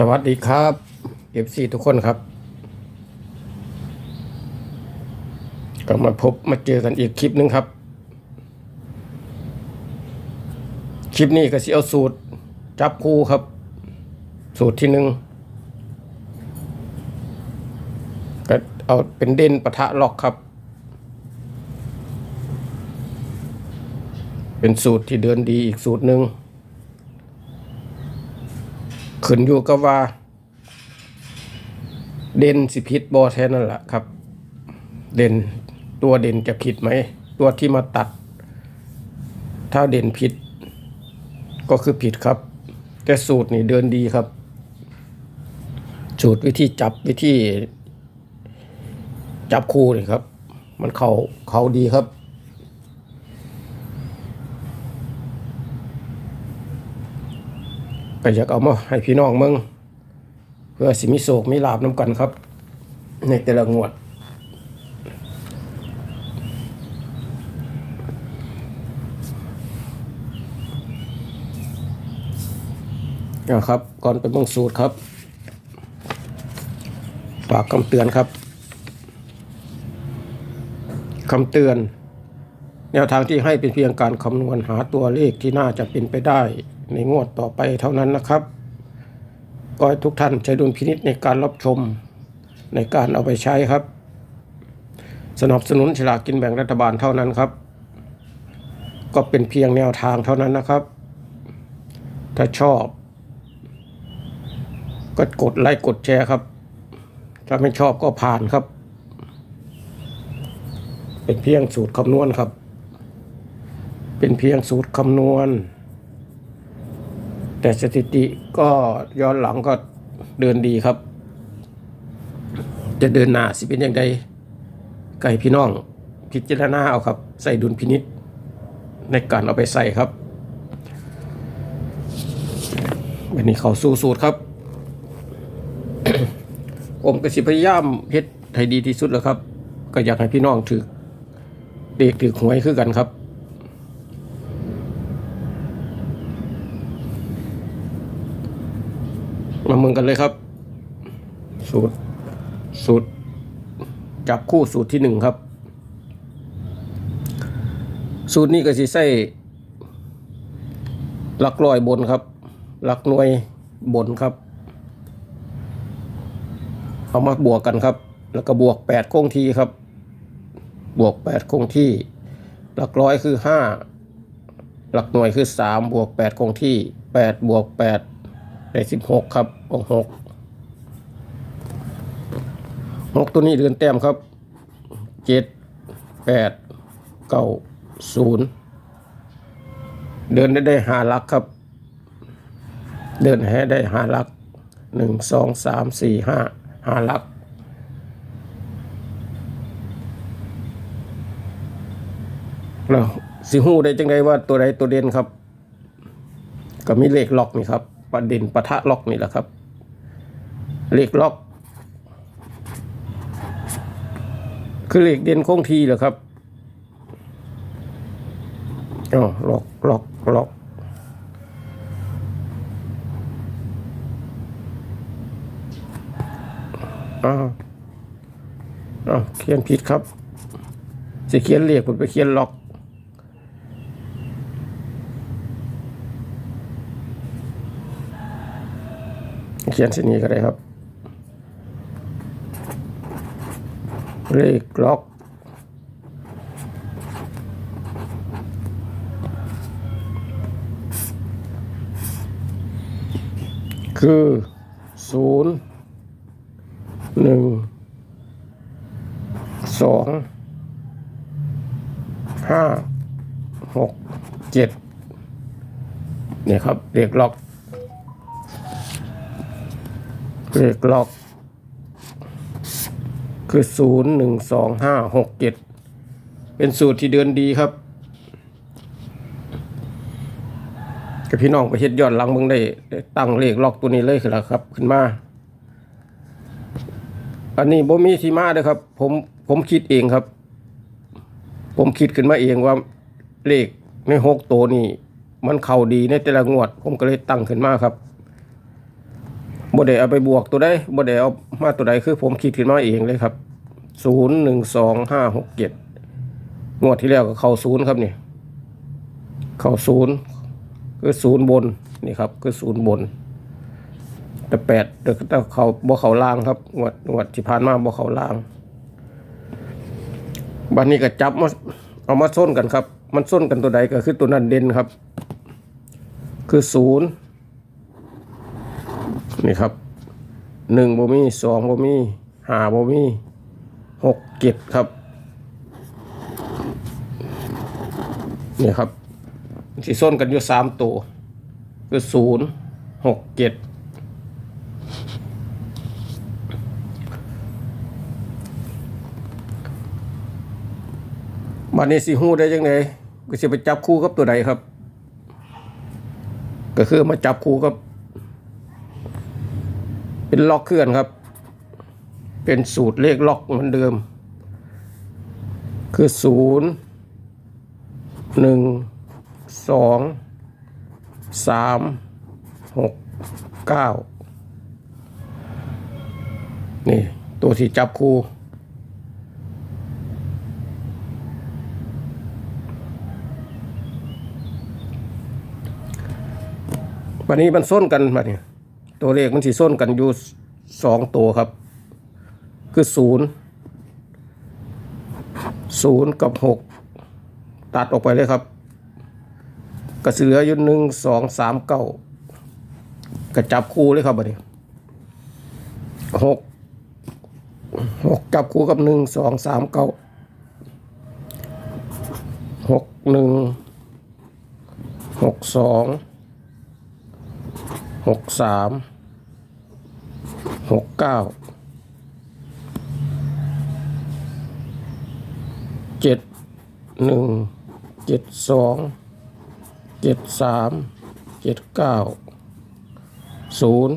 สวัสดีครับเอฟซีทุกคนครับก็มาพบมาเจอกันอีกคลิปหนึงครับ คลิปนี้ก็สิเอาสูตร จับคู่ครับ สูตรที่หนึ่งก็เอาเป็นเด่นปะทะล็อกครับ เป็นสูตรที่เดินดีอีกสูตรหนึ่ง ขึ้นอยู่กับว่า เด่นสิผิดบอแท้นั่นแหละครับ เด่นตัวเด่นจะผิดไหม ตัวที่มาตัด ถ้าเด่นผิด ก็คือผิดครับ แต่สูตรนี่เดินดีครับ สูตรวิธีจับวิธีจับคู่นี่ครับ มันเขาเขาดีครับ ก็อยากเอามาให้พี่น้องมึงเพื่อสิมีโศกมีลาบน้ำกันครับ ในแต่ละงวดนะครับ ก่อนไปเบิ่งสูตรครับ ฝากคำเตือนครับคำเตือน แนวทางที่ให้เป็นเพียงการคำนวณหาตัวเลขที่น่าจะเป็นไปได้ ในงวดต่อไปเท่านั้นนะครับก็ให้ทุกท่านใช้ดุลพินิษในการรับชมในการเอาไปใช้ครับ สนับสนุนฉลากกินแบ่งรัฐบาลเท่านั้นครับ ก็เป็นเพียงแนวทางเท่านั้นนะครับ ถ้าชอบ ก็กดไลค์กดแชร์ครับ ถ้าไม่ชอบก็ผ่านครับ เป็นเพียงสูตรคำนวณครับ เป็นเพียงสูตรคำนวณ แต่สถิติก็ย้อนหลังก็เดินดีครับ จะเดินหน้าสิเป็นอย่างใดไก่พี่น้องพิจารณาเอาครับ ใส่ดุลพินิษในการเอาไปใส่ครับวันนี้เขาสู้สูตรครับ ผมก็สิพยายามเฮ็ดให้ดีที่สุดแล้วครับ ก็อยากให้พี่น้องถือเด็กถือหวยคือกันครับ มาเมืองกันเลยครับ สูตร สูตร จับคู่สูตรที่หนึ่งครับ สูตรนี้ก็สิใส่หลักร้อยบนครับ หลักหน่วยบนครับ เอามาบวกกันครับ แล้วก็บวกแปดคงที่ครับ บวกแปดคงที่ หลักร้อยคือห้าหลักหน่วยคือสามบวกแปดคงที่แปดบวกแปด ได้สิบหกครับออกหกหกตัวนี้เดือนแต้มครับเจ็ดแปดเก้าศูนย์เดินได้ได้หาลักครับ เดินให้ได้หาลักหนึ่งสองสามสี่ห้าหาลักเราสิหูได้จังไดว่าตัวใดตัวเด่นครับ ก็มีเลขล็อกนี่ครับ ประเด็นปะทะล็อกนี่แหละครับ เลขล็อก คือเลขเด่นคงทีเหรอครับอ๋อล็อกล็อกล็อกอ้าวอ้าวเขียนผิดครับสิเขียนเลขผมไปเขียนล็อก เขียนเส้นนี้ก็ได้ครับ เลขล็อก คือศูนย์หนึ่งสองห้าหกเจ็ดเนี่ยครับเลขล็อก เลขล็อกคือศูนย์หนึ่งสองห้าหกเจ็ดเป็นสูตรที่เดินดีครับ กับพี่น้องไปเฮ็ดยอดหลังเบิ่งได้ได้ ตั้งเลขล็อกตัวนี้เลยคือละครับ ขึ้นมา อันนี้บ่มีที่มาเด้อครับ ผมผมคิดเองครับ ผมคิดขึ้นมาเองว่าเลขในหกตัวนี้ มันเข้าดีในแต่ละงวด ผมก็เลยตั้งขึ้นมาครับ บ่ได้เอาไปบวกตัวใดบ่ได้เอามาตัวใดคือผมคิดขึ้นมาเองเลยครับศูนย์หนึ่งสองห้าหกเจ็ดงวดที่แล้วก็เข้าศูนย์ครับนี่เข้าศูนย์คือศูนย์บนนี่ครับคือศูนย์บน แต่แปดแต่แต่เขาบ่เขาล่างครับงวดงวดที่ผ่านมาบ่เขาล่างบันนี้ก็จับมาเอามาส้นกันครับ มันส้นกันตัวใดก็คือตัวนั้นเด่นครับ คือศูนย์ นี่ครับหนึ่งบ่มีสองบ่มีห้าบ่มีหกเจ็ดครับนี่ครับที่ส้นกันอยู่สามตัวคือศูนย์หกเจ็ดบันนี้สิฮู้ได้ยังไงก็สิไปจับคู่กับตัวใดครับ ก็คือมาจับคู่กับ เป็นล็อกเคลื่อนครับ เป็นสูตรเลขล็อกเหมือนเดิม คือศูนย์หนึ่งสองสามหกเก้านี่ ตัวที่จับคู่วันนี้มันส้นกันมาเนี่ย ตัวเลขมันสีส้นกันอยู่สองตัวครับ คือศูนย์ศูนย์กับหกตัดออกไปเลยครับกระเสืออยู่หนึ่งสองสามเก้ากระจับคู่เลยครับบัดนี้หกหกจับคู่กับหนึ่งสองสามเก้าหกหนึ่งหกสอง หกสามหกเก้าเจ็ดหนึ่งเจ็ดสองเจ็ดสามเจ็ดเก้าศูนย์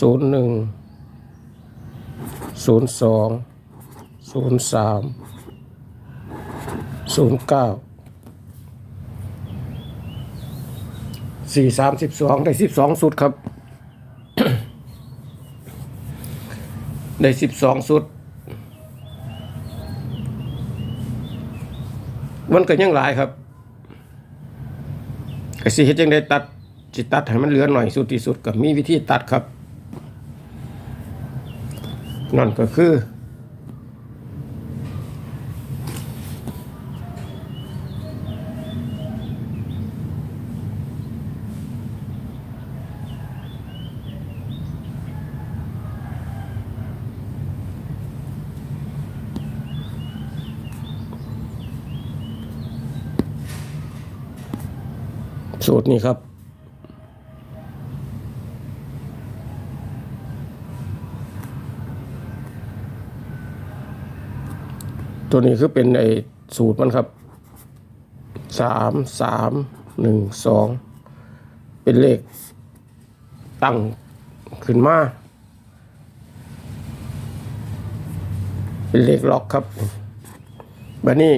ศูนย์หนึ่งศูนย์สองศูนย์สามศูนย์เก้า สี่สามสิบสองได้สิบสองสุดครับ ได้สิบสองสุด มันก็ยังหลายครับก็สิเฮ็ดจังได้ตัดจิตัดให้มันเหลือหน่อยสุดที่สุดก็มีวิธีตัดครับ นั่นก็คือ สูตรนี้ครับ ตัวนี้คือเป็นไอสูตรมันครับสามสามหนึ่งสองเป็นเลขตั้งขึ้นมา เป็นเลขล็อกครับแบันนี้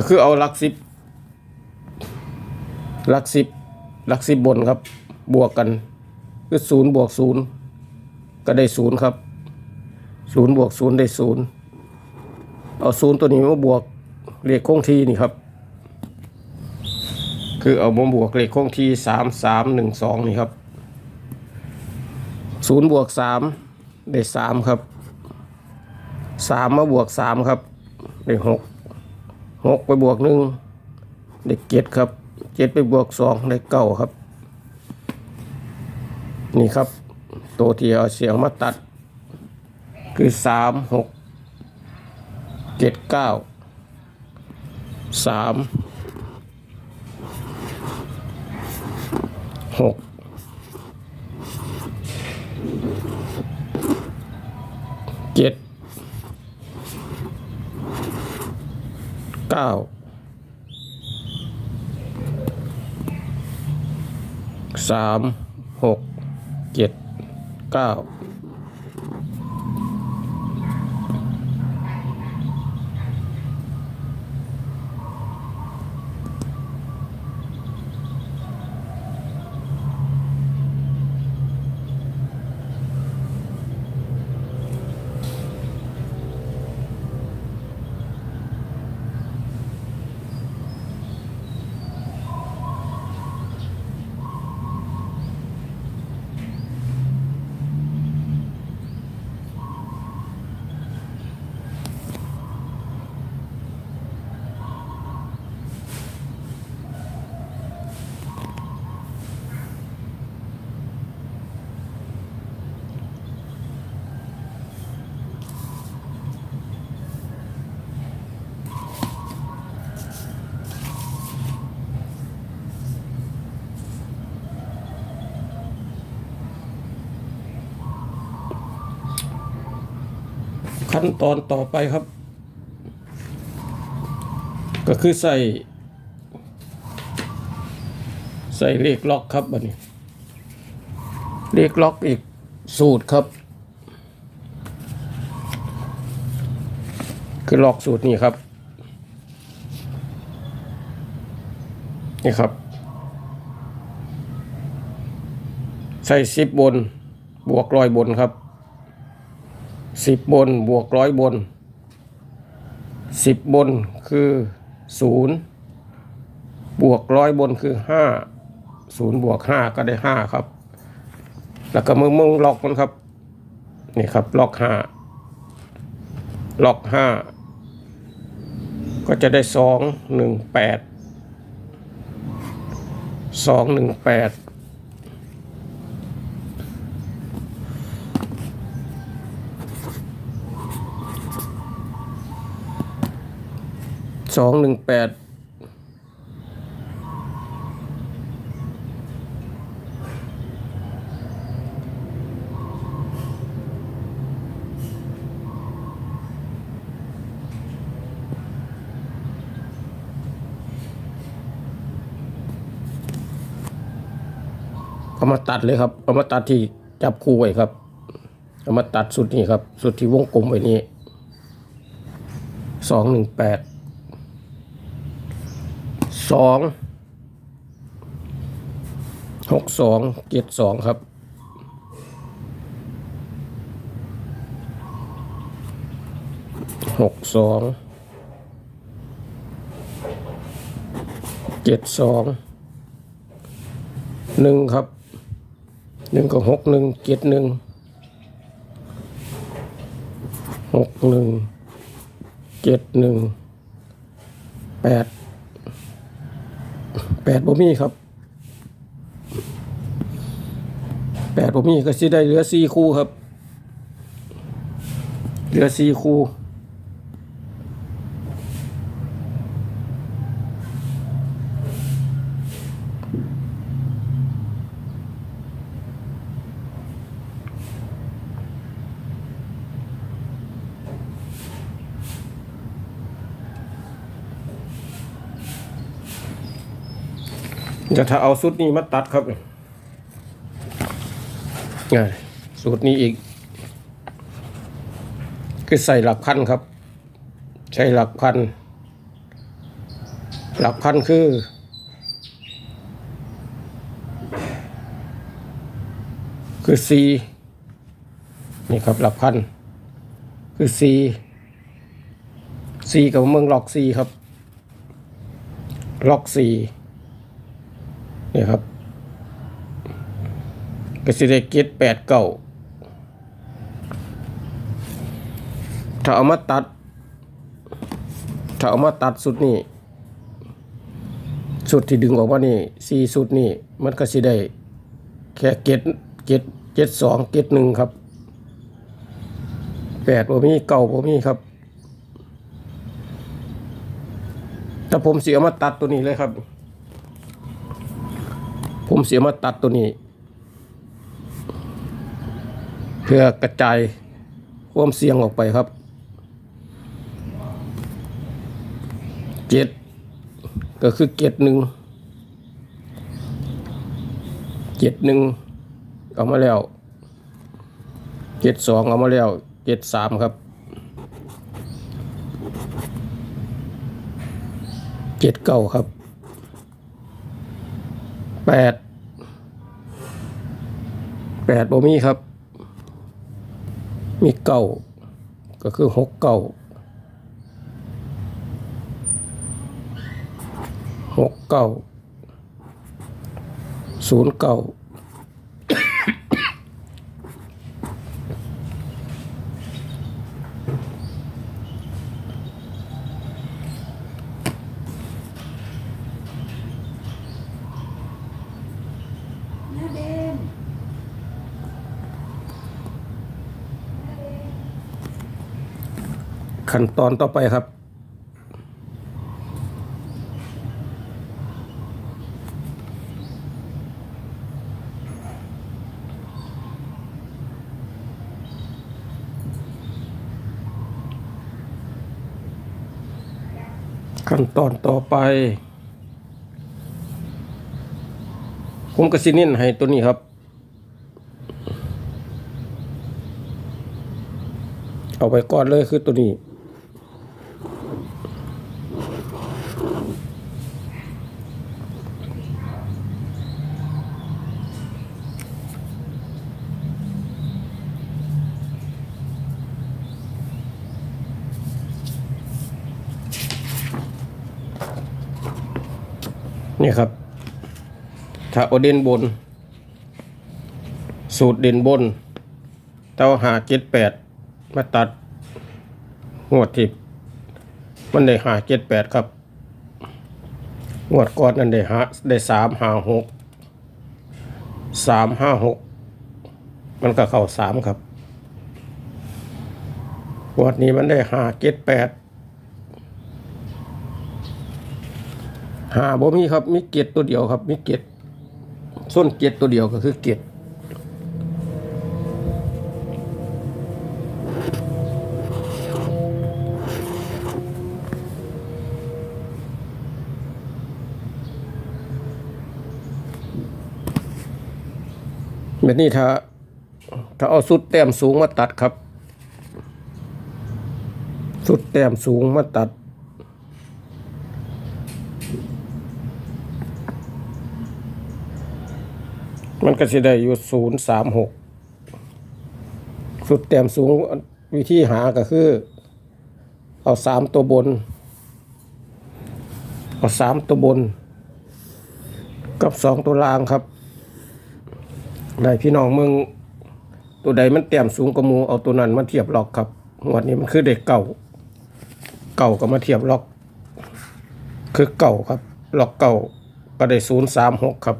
ก็คือเอาลักสิบลักสิบลักสิบบนครับ บวกกัน คือศูนย์บวกศูนย์ก็ได้ศูนย์ครับศูนย์บวกศูนย์ได้ศูนย์เอาศูนย์ตัวนี้มาบวกเลขคงที่นี่ครับ คือเอามาบวกเลขคงที่สามสามหนึ่งสองนี่ครับศูนย์บวกสามได้สามครับสามมาบวกสามครับได้หก หกไปบวกหนึ่งได้เจ็ดครับเจ็ดไปบวกสองได้เก้าครับ นี่ครับ ตัวที่เอาเสียงมาตัด คือสามหกเจ็ดเก้าสามหกเจ็ด เก้าสามหกเจ็ดเก้า ขั้นตอนต่อไปครับ ก็คือใส่ ใส่เลขล็อกครับบันนี้ เลขล็อกอีกสูตรครับ คือล็อกสูตรนี้ครับ นี่ครับ ใส่สิบบน บวกร้อยบนครับ สิบบนบวกร้อยบนสิบบนคือศูนย์บวกร้อยบนคือห้าศูนย์บวกห้าก็ได้ห้าครับ แล้วก็มึงมึงล็อกมันครับ นี่ครับล็อกห้าล็อกห้าก็จะได้สองหนึ่งแปดสองหนึ่งแปด สองหนึ่งแปดเอามาตัดเลยครับ เอามาตัดที่จับคู่ไว้ครับ เอามาตัดสุดนี้ครับ สุดที่วงกลมไว้นี้สองหนึ่งแปด สองหกสองเจ็ดสองครับ หกสอง เจ็ดสอง หนึ่งครับ หนึ่งกับหกหนึ่งเจ็ดหนึ่ง หกหนึ่ง เจ็ดหนึ่ง แปด แปดบ่มีครับแปดบ่มีก็สิได้เหลือสี่คู่ครับ เหลือสี่คู่ จะถ้าเอาสูตรนี้มาตัดครับง่ายสูตรนี้อีก คือใส่หลักพันครับ ใช้หลักพัน หลักพันคือคือ C นี่ครับหลักพัน คือ C C กับเมืองล็อก C ครับ ล็อก C นี่ครับก็สิได้เกตแปดเก้าถ้าเอามาตัด ถ้าเอามาตัดสุดนี้สุดที่ดึงออกมานี่สี่สุดนี่มันก็สิได้แค่เกตเกตเจ็ดสองเกตหนึ่งครับแปดบ่มีเก้าบ่มีครับถ้าผมเสียมาตัดตัวนี้เลยครับ ผมเสียมาตัดตัวนี้ เพื่อกระจายความเสี่ยงออกไปครับเจ็ดก็คือเจ็ดหนึ่งเจ็ดหนึ่งเอามาแล้วเจ็ดสองเอามาแล้วเจ็ดสามครับเจ็ดเก้าครับ แปดแปดบ่มีครับ มีเก้าก็คือหกเก้าหกเก้าศูนย์เก้า ขั้นตอนต่อไปครับ ขั้นตอนต่อไป ผมก็สินินให้ตัวนี้ครับ เอาไปก่อนเลยคือตัวนี้ นี่ครับ ถ้าเอาเด่นบน สูตรเด่นบน เต้าหาเจ็ดแปดมาตัดงวดทิพมันได้หาเจ็ดแปดครับ งวดก่อนนั้นได้หาได้สามหาหกสามห้าหกมันก็เข้าสามครับงวดนี้มันได้หาเจ็ดแปด หาบ่มีครับ มีเกตตัวเดียวครับ มีเกตส้นเกตตัวเดียวก็คือเกตแบบนี้ถ้าถ้าเอาสุดแต้มสูงมาตัดครับ สุดแต้มสูงมาตัด มันก็สิได้อยู่ศูนย์สามหกสุดแต้มสูงวิธีหาก็คือ เอาสามตัวบน เอาสามตัวบน กับสองตัวล่างครับได้พี่น้องเมืองตัวใดมันแต้มสูงกว่ามูเอาตัวนั้นมาเทียบล็อกครับงวดนี้มันคือเด็กเก่า เก่าก็มาเทียบล็อก คือเก่าครับล็อกเก่าก็ได้ศูนย์สามหกครับ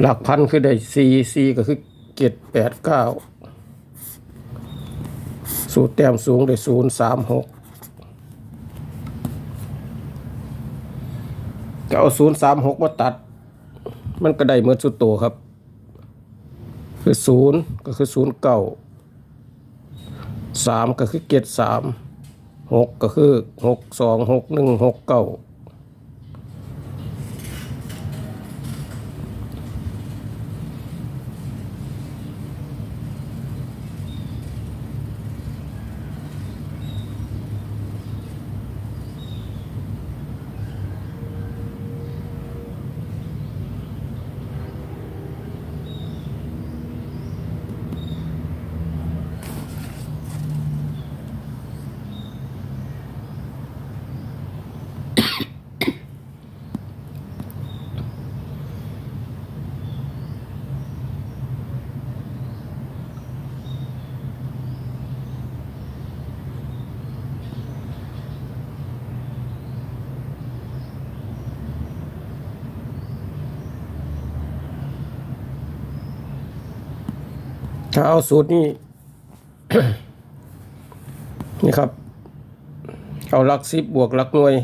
หลักพันคือได้สี่สี่ก็คือเจ็ดแปดเก้าสูตรแต้มสูงได้ศูนย์สามหกก็เอาศูนย์สามหกมาตัด มันก็ได้เหมือนสุดโตครับ คือศูนย์ก็คือศูนย์เก้าสามก็คือเจ็ดสามหกก็คือหกสองหกหนึ่งหกเก้า ถ้าเอาสูตรนี้ นี่ครับ เอาลักสิบบวกลักหน่วย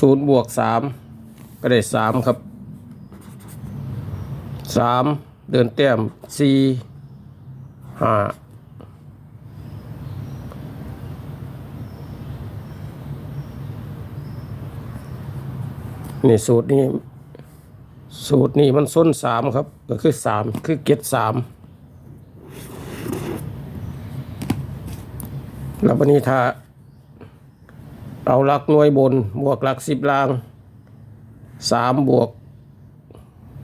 ศูนย์บวกสามก็ได้สามครับสามเดินแต้มสี่ห้านี่สูตรนี้ สูตรนี้มันส้นสามครับ ก็คือสามคือเก็ดสาม แล้ววันนี้ถ้า เอาหลักหน่วยบนบวกหลักสิบล่างสามบวก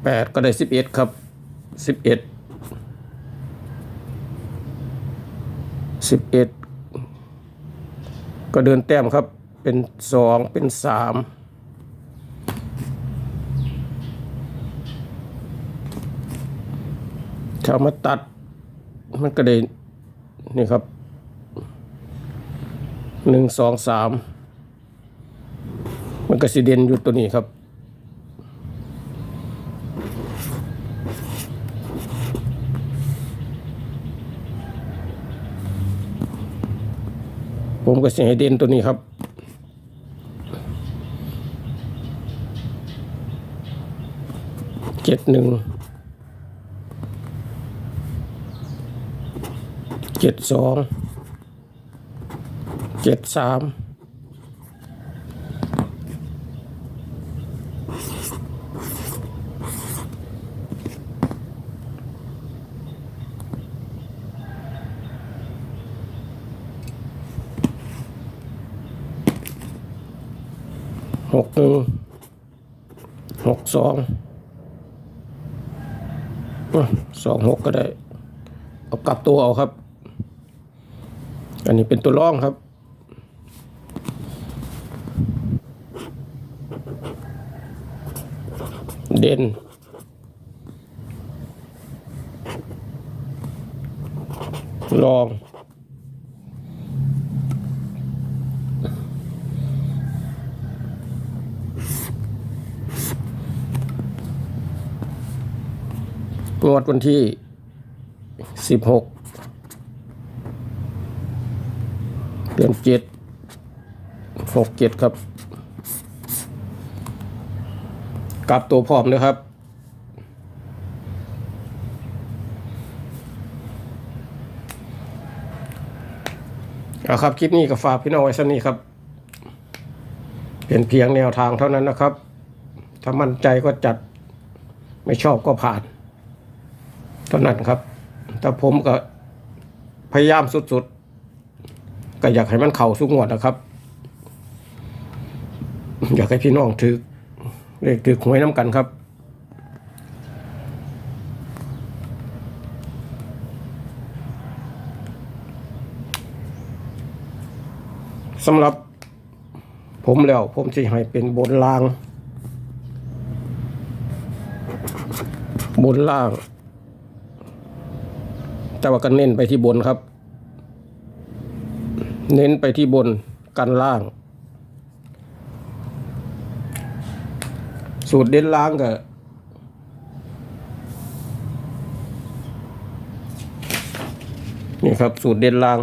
แปดก็ได้สิบเอ็ดครับสิบเอ็ดสิบเอ็ดก็เดินแต้มครับ เป็นสองเป็นสามถ้ามาตัด มันก็ได้นี่ครับ หนึ่งสองสามมันก็สิเด่นอยู่ตัวนี้ครับ ผมก็สิให้เด่นตัวนี้ครับเจ็ดหนึ่งเจ็ดสอง เจ็ดสามหกหนึ่งหกสองสองหกก็ได้ เอากลับตัวเอาครับ อันนี้เป็นตัวร่องครับ เด่นลอง งวดวันที่สิบหกเดือนเจ็ดหกเจ็ดครับ กลับตัวพร้อมเลยครับเอาครับ คลิปนี้ก็ฝากพี่น้องไว้สักนี้ครับ เป็นเพียงแนวทางเท่านั้นนะครับ ถ้ามั่นใจก็จัด ไม่ชอบก็ผ่านเท่านั้นครับ แต่ผมก็พยายามสุดๆ ก็อยากให้มันเข่าสุกงวดนะครับ อยากให้พี่น้องถือ เลขถือหวยน้ำกันครับ สำหรับผมแล้ว ผมจะให้เป็นบนล่าง บนล่าง แต่ว่าก็เน้นไปที่บนครับ เน้นไปที่บนกันล่าง สูตรเด่นล่างก็นี่ครับ สูตรเด่นล่าง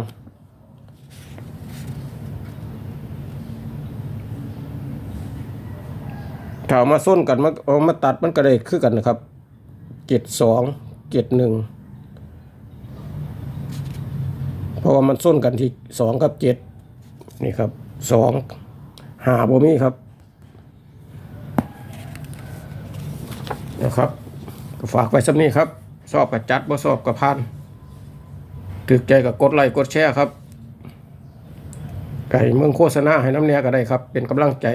ถ้าเอามาส้นกันมาเอามาตัดมันก็ได้คือกันนะครับเจ็ดสองเจ็ดหนึ่งเพราะว่ามันส้นกันที่สองกับเจ็ดนี่ครับสองหาบ่มีครับ นะครับฝากไว้สักนี้ครับชอบกับจัดบ่ชอบกับพันถึกใจกับกดไลค์กดแชร์ครับไก่เมืองโฆษณาให้น้ำเนียก็ได้ครับ เป็นกำลังใจ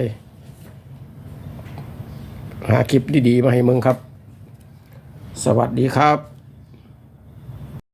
หาคลิปดีๆมาให้มึงครับ สวัสดีครับ